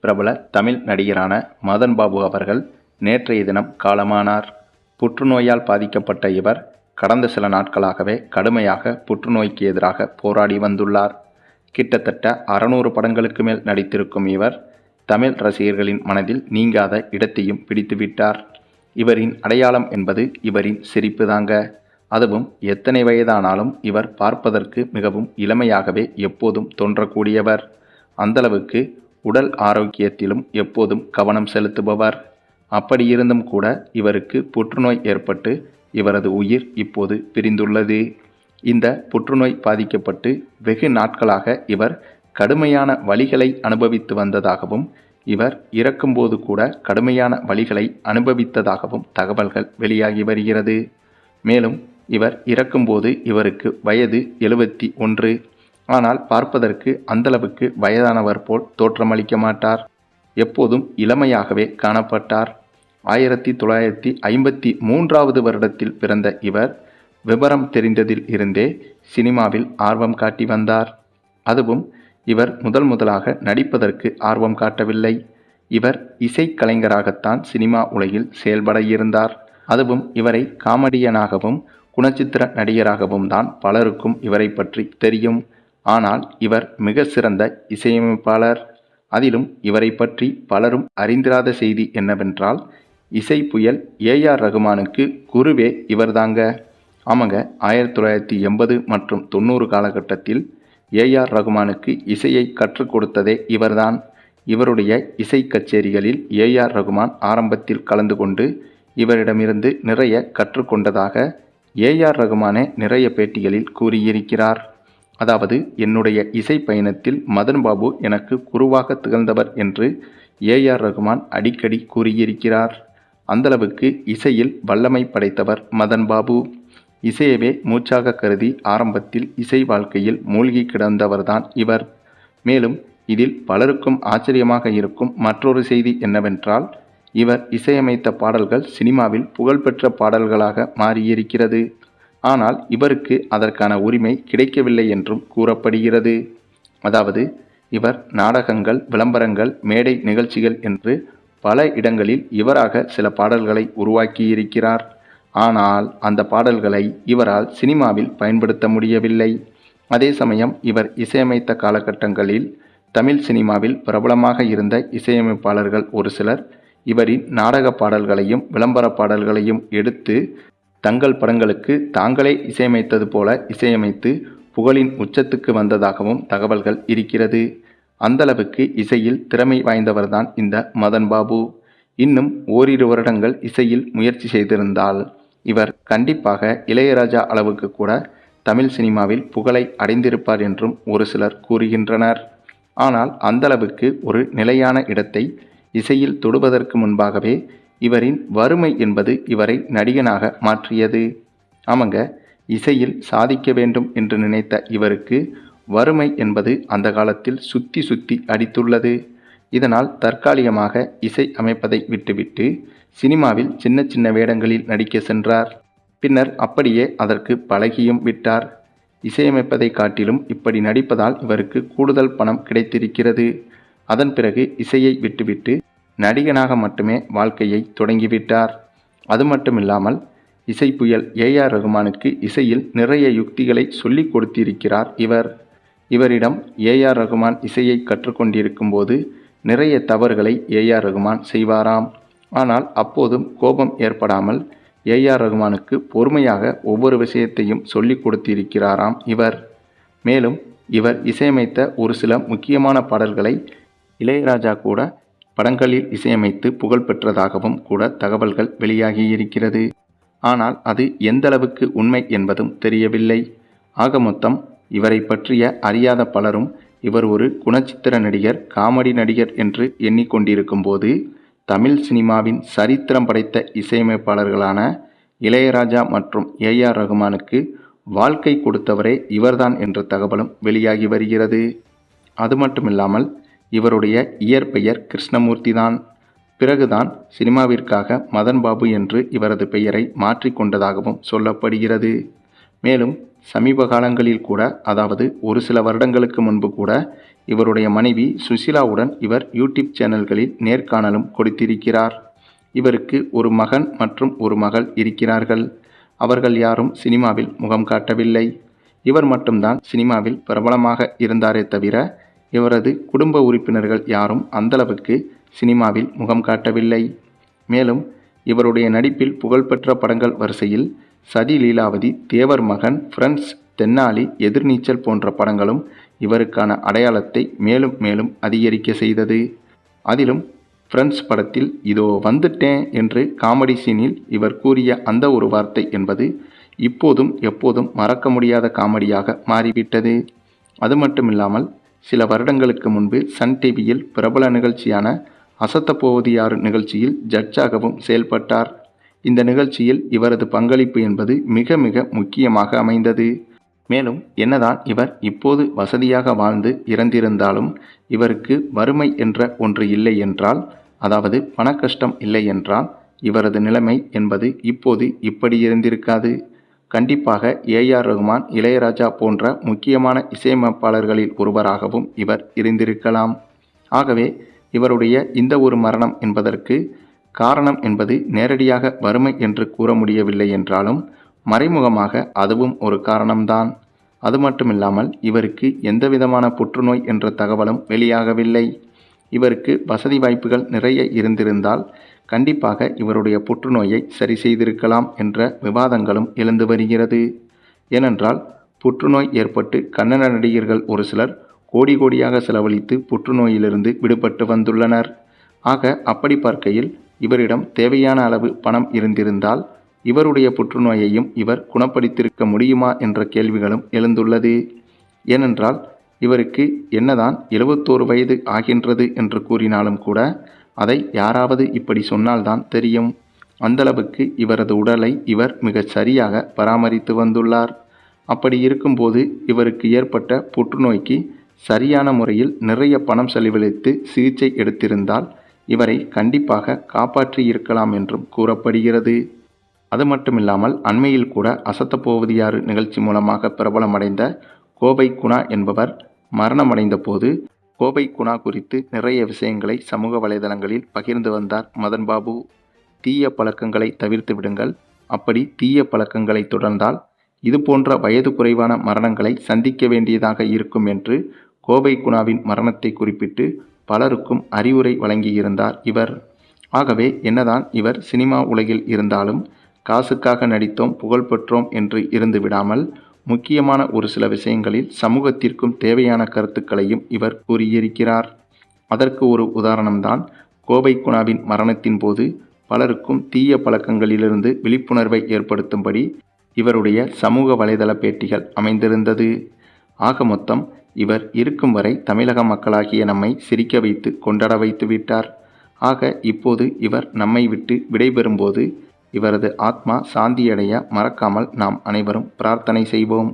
பிரபல தமிழ் நடிகரான மதன் பாபு அவர்கள் நேற்றைய தினம் காலமானார். புற்றுநோயால் பாதிக்கப்பட்ட இவர் கடந்த சில நாட்களாகவே கடுமையாக புற்றுநோய்க்கு எதிராக போராடி வந்துள்ளார். கிட்டத்தட்ட அறநூறு படங்களுக்கு மேல் நடித்திருக்கும் இவர் தமிழ் ரசிகர்களின் மனதில் நீங்காத இடத்தையும் பிடித்துவிட்டார் இவரின் அடையாளம் என்பது இவரின் சிரிப்பு தாங்க. அதுவும் எத்தனை வயதானாலும் இவர் பார்ப்பதற்கு மிகவும் இளமையாகவே எப்போதும் தோன்றக்கூடியவர். அந்தளவுக்கு உடல் ஆரோக்கியத்திலும் எப்போதும் கவனம் செலுத்துபவர். அப்படியிருந்தும் கூட இவருக்கு புற்றுநோய் ஏற்பட்டு இவரது உயிர் இப்போது பிரிந்துள்ளது. இந்த புற்றுநோய் பாதிக்கப்பட்டு வெகு நாட்களாக இவர் கடுமையான வழிகளை அனுபவித்து வந்ததாகவும் இவர் இறக்கும்போது கூட கடுமையான வழிகளை அனுபவித்ததாகவும் தகவல்கள் வெளியாகி வருகிறது. மேலும் இவர் இறக்கும்போது இவருக்கு வயது எழுபத்தி ஒன்று. ஆனால் பார்ப்பதற்கு அந்தளவுக்கு வயதானவர் போல் தோற்றமளிக்க மாட்டார். எப்போதும் இளமையாகவே காணப்பட்டார். ஆயிரத்தி தொள்ளாயிரத்தி ஐம்பத்தி மூன்றாவது வருடத்தில் பிறந்த இவர் விவரம் தெரிந்ததில் இருந்தே சினிமாவில் ஆர்வம் காட்டி வந்தார். அதுவும் இவர் முதல் முதலாக நடிப்பதற்கு ஆர்வம் காட்டவில்லை. இவர் இசைக்கலைஞராகத்தான் சினிமா உலகில் செயல்பட இருந்தார். அதுவும் இவரை காமெடியனாகவும் குணச்சித்திர நடிகராகவும் தான் பலருக்கும் இவரை பற்றி தெரியும். ஆனால் இவர் மிக சிறந்த இசையமைப்பாளர். அதிலும் இவரை பற்றி பலரும் அறிந்திராத செய்தி என்னவென்றால் இசை புயல் ஏஆர் ரகுமானுக்கு குருவே இவர்தாங்க. ஆமாங்க ஆயிரத்தி தொள்ளாயிரத்தி எண்பது மற்றும் தொண்ணூறு காலகட்டத்தில் ஏஆர் ரகுமானுக்கு இசையை கற்றுக் கொடுத்ததே இவர்தான். இவருடைய இசை கச்சேரிகளில் ஏஆர் ரகுமான் ஆரம்பத்தில் கலந்து கொண்டு இவரிடமிருந்து நிறைய கற்றுக்கொண்டதாக ஏஆர் ரகுமானே நிறைய பேட்டிகளில் கூறியிருக்கிறார். அதாவது என்னுடைய இசை பயணத்தில் மதன் பாபு எனக்கு குருவாக திகழ்ந்தவர் என்று ஏஆர் ரகுமான் அடிக்கடி கூறியிருக்கிறார். அந்தளவுக்கு இசையில் வல்லமை படைத்தவர் மதன் பாபு. இசையவே மூச்சாக கருதி ஆரம்பத்தில் இசை வாழ்க்கையில் மூழ்கி கிடந்தவர்தான் இவர். மேலும் இதில் பலருக்கும் ஆச்சரியமாக இருக்கும் மற்றொரு செய்தி என்னவென்றால் இவர் இசையமைத்த பாடல்கள் சினிமாவில் புகழ்பெற்ற பாடல்களாக மாறியிருக்கிறது. ஆனால் இவருக்கு அதற்கான உரிமை கிடைக்கவில்லை என்றும் கூறப்படுகிறது. அதாவது இவர் நாடகங்கள் விளம்பரங்கள் மேடை நிகழ்ச்சிகள் என்று பல இடங்களில் இவராக சில பாடல்களை உருவாக்கியிருக்கிறார். ஆனால் அந்த பாடல்களை இவரால் சினிமாவில் பயன்படுத்த முடியவில்லை. அதே சமயம் இவர் இசையமைத்த காலகட்டங்களில் தமிழ் சினிமாவில் பிரபலமாக இருந்த இசையமைப்பாளர்கள் ஒரு சிலர் இவரின் நாடக பாடல்களையும் விளம்பர பாடல்களையும் எடுத்து தங்கள் படங்களுக்கு தாங்களே இசையமைத்தது போல இசையமைத்து புகழின் உச்சத்துக்கு வந்ததாகவும் தகவல்கள் இருக்கிறது. அந்தளவுக்கு இசையில் திறமை வாய்ந்தவர்தான் இந்த மதன் பாபு. இன்னும் ஓரிரு வருடங்கள் இசையில் முயற்சி செய்திருந்தால். இவர் கண்டிப்பாக இளையராஜா அளவுக்கு கூட தமிழ் சினிமாவில் புகழை அடைந்திருப்பார் என்றும் ஒரு சிலர் கூறுகின்றனர். ஆனால் அந்தளவுக்கு ஒரு நிலையான இடத்தை இசையில் தொடுவதற்கு முன்பாகவே இவரின் வறுமை என்பது இவரை நடிகனாக மாற்றியது. ஆமாங்க இசையில் சாதிக்க வேண்டும் என்று நினைத்த இவருக்கு வறுமை என்பது அந்த காலத்தில் சுத்தி சுத்தி அடித்துள்ளது. இதனால் தற்காலிகமாக இசை அமைப்பதை விட்டுவிட்டு சினிமாவில் சின்ன சின்ன வேடங்களில் நடிக்க சென்றார். பின்னர் அப்படியே அதற்கு பழகியும் விட்டார். இசையமைப்பதை காட்டிலும் இப்படி நடிப்பதால் இவருக்கு கூடுதல் பணம் கிடைத்திருக்கிறது. அதன் பிறகு இசையை விட்டுவிட்டு நடிகனாக மட்டுமே வாழ்க்கையை தொடங்கிவிட்டார். அது மட்டுமில்லாமல் இசைப்புயல் ஏ ஏஆர் ரகுமானுக்கு இசையில் நிறைய யுக்திகளை சொல்லிக் கொடுத்திருக்கிறார் இவர். இவரிடம் ஏஆர் ரகுமான் இசையை கற்றுக்கொண்டிருக்கும் போது நிறைய தவறுகளை ஏஆர் ரகுமான் செய்வாராம். ஆனால் அப்போதும் கோபம் ஏற்படாமல் ஏஆர் ரகுமானுக்கு பொறுமையாக ஒவ்வொரு விஷயத்தையும் சொல்லிக் கொடுத்திருக்கிறாராம் இவர். மேலும் இவர் இசையமைத்த ஒரு சில முக்கியமான பாடல்களை இளையராஜா கூட படங்களில் இசையமைத்து புகழ் பெற்றதாகவும் கூட தகவல்கள் வெளியாகியிருக்கிறது. ஆனால் அது எந்தளவுக்கு உண்மை என்பதும் தெரியவில்லை. ஆக மொத்தம் இவரை பற்றிய அறியாத பலரும் இவர் ஒரு குணச்சித்திர நடிகர் காமெடி நடிகர் என்று எண்ணிக்கொண்டிருக்கும் போது தமிழ் சினிமாவின் சரித்திரம் படைத்த இசையமைப்பாளர்களான இளையராஜா மற்றும் ஏஆர் ரகுமானுக்கு வாழ்க்கை கொடுத்தவரே இவர்தான் என்ற தகவலும் வெளியாகி வருகிறது. அது மட்டுமில்லாமல் இவருடைய இயற்பெயர் கிருஷ்ணமூர்த்தி தான் பிறகுதான் சினிமாவிற்காக மதன் பாபு என்று இவரது பெயரை மாற்றிக்கொண்டதாகவும் சொல்லப்படுகிறது. மேலும் சமீப காலங்களில் கூட அதாவது ஒரு சில வருடங்களுக்கு முன்பு கூட இவருடைய மனைவி சுசிலாவுடன் இவர் யூடியூப் சேனல்களில் நேர்காணலும் கொடுத்திருக்கிறார். இவருக்கு ஒரு மகன் மற்றும் ஒரு மகள் இருக்கிறார்கள். அவர்கள் யாரும் சினிமாவில் முகம் காட்டவில்லை. இவர் மட்டும்தான் சினிமாவில் பிரபலமாக இருந்தாரே தவிர இவரது குடும்ப உறுப்பினர்கள் யாரும் அந்தளவுக்கு சினிமாவில் முகம் காட்டவில்லை. மேலும் இவருடைய நடிப்பில் புகழ்பெற்ற படங்கள் வரிசையில் சதி லீலாவதி தேவர் மகன் ஃப்ரெண்ட்ஸ் தென்னாலி எதிர்நீச்சல் போன்ற படங்களும் இவருக்கான அடையாளத்தை மேலும் மேலும் அதிகரிக்க செய்தது. அதிலும் ஃப்ரெண்ட்ஸ் படத்தில் இதோ வந்துட்டேன் என்று காமெடி சீனில் இவர் கூறிய அந்த ஒரு வார்த்தை என்பது இப்போதும் எப்போதும் மறக்க முடியாத காமெடியாக மாறிவிட்டது. அது மட்டுமில்லாமல் சில வருடங்களுக்கு முன்பு சன் டிவியில் பிரபல நிகழ்ச்சியான அசத்தப்போவது யார் நிகழ்ச்சியில் ஜட்ஜாகவும் செயல்பட்டார். இந்த நிகழ்ச்சியில் இவரது பங்களிப்பு என்பது மிக மிக முக்கியமாக அமைந்தது. மேலும் என்னதான் இவர் இப்போது வசதியாக வாழ்ந்து இறந்திருந்தாலும் இவருக்கு வறுமை என்ற ஒன்று இல்லை என்றால் அதாவது பணக்கஷ்டம் இல்லை என்றால் இவரது நிலைமை என்பது இப்போது இப்படி இருந்திருக்காது. கண்டிப்பாக ஏஆர் ரகுமான் இளையராஜா போன்ற முக்கியமான இசையமைப்பாளர்களில் ஒருவராகவும் இவர் இருந்திருக்கலாம். ஆகவே இவருடைய இந்த ஒரு மரணம் என்பதற்கு காரணம் என்பது நேரடியாக வறுமை என்று கூற முடியவில்லை என்றாலும் மறைமுகமாக அதுவும் ஒரு காரணம்தான். அது மட்டுமில்லாமல் இவருக்கு எந்தவிதமான புற்றுநோய் என்ற தகவலும் வெளியாகவில்லை. இவருக்கு வசதி வாய்ப்புகள் நிறைய இருந்திருந்தால் கண்டிப்பாக இவருடைய புற்றுநோயை சரி செய்திருக்கலாம் என்ற விவாதங்களும் எழுந்து வருகிறது. ஏனென்றால் புற்றுநோய் ஏற்பட்டு கன்னட நடிகர்கள் ஒரு சிலர் கோடி கோடியாக செலவழித்து புற்றுநோயிலிருந்து விடுபட்டு வந்துள்ளனர். ஆக அப்படி பார்க்கையில் இவரிடம் தேவையான அளவு பணம் இருந்திருந்தால் இவருடைய புற்றுநோயையும் இவர் குணப்படுத்தியிருக்க முடியுமா என்ற கேள்விகளும் எழுந்துள்ளது. ஏனென்றால் இவருக்கு என்னதான் எழுபத்தோரு வயது ஆகின்றது என்று கூறினாலும் கூட அதை யாராவது இப்படி சொன்னால்தான் தெரியும். அந்தளவுக்கு இவரது உடலை இவர் மிகச் சரியாக பராமரித்து வந்துள்ளார். அப்படி இருக்கும்போது இவருக்கு ஏற்பட்ட புற்றுநோய்க்கு சரியான முறையில் நிறைய பணம் செலவழித்து சிகிச்சை எடுத்திருந்தால் இவரை கண்டிப்பாக காப்பாற்றி இருக்கலாம் என்றும் கூறப்படுகிறது. அது மட்டுமில்லாமல் அண்மையில் கூட அசத்தப்போவது யாரு நிகழ்ச்சி மூலமாக பிரபலமடைந்த கோபை குணா என்பவர் மரணமடைந்த போது கோபை குணா குறித்து நிறைய விஷயங்களை சமூக வலைதளங்களில் பகிர்ந்து வந்தார் மதன் பாபு தீய பழக்கங்களை தவிர்த்து விடுங்கள். அப்படி தீய பழக்கங்களை தொடர்ந்தால் இதுபோன்ற வயது குறைவான மரணங்களை சந்திக்க வேண்டியதாக இருக்கும் என்று கோபை குணாவின் மரணத்தை குறிப்பிட்டு பலருக்கும் அறிவுரை வழங்கியிருந்தார் இவர். ஆகவே என்னதான் இவர் சினிமா உலகில் இருந்தாலும் காசுக்காக நடித்தோம் புகழ் பெற்றோம் என்று இருந்து விடாமல் முக்கியமான ஒரு சில விஷயங்களில் சமூகத்திற்கும் தேவையான கருத்துக்களையும் இவர் கூறியிருக்கிறார். அதற்கு ஒரு உதாரணம்தான் கோபை குணாவின் மரணத்தின் போது பலருக்கும் தீய பழக்கங்களிலிருந்து விழிப்புணர்வை ஏற்படுத்தும்படி இவருடைய சமூக வலைதள பேட்டிகள் அமைந்திருந்தது. ஆக மொத்தம் இவர் இருக்கும் வரை தமிழக மக்களாகிய நம்மை சிரிக்க வைத்து கொண்டாட வைத்து விட்டார் ஆக இப்போது இவர் நம்மை விட்டு விடைபெறும்போது இவரது ஆத்மா சாந்தியடைய மறக்காமல் நாம் அனைவரும் பிரார்த்தனை செய்வோம்.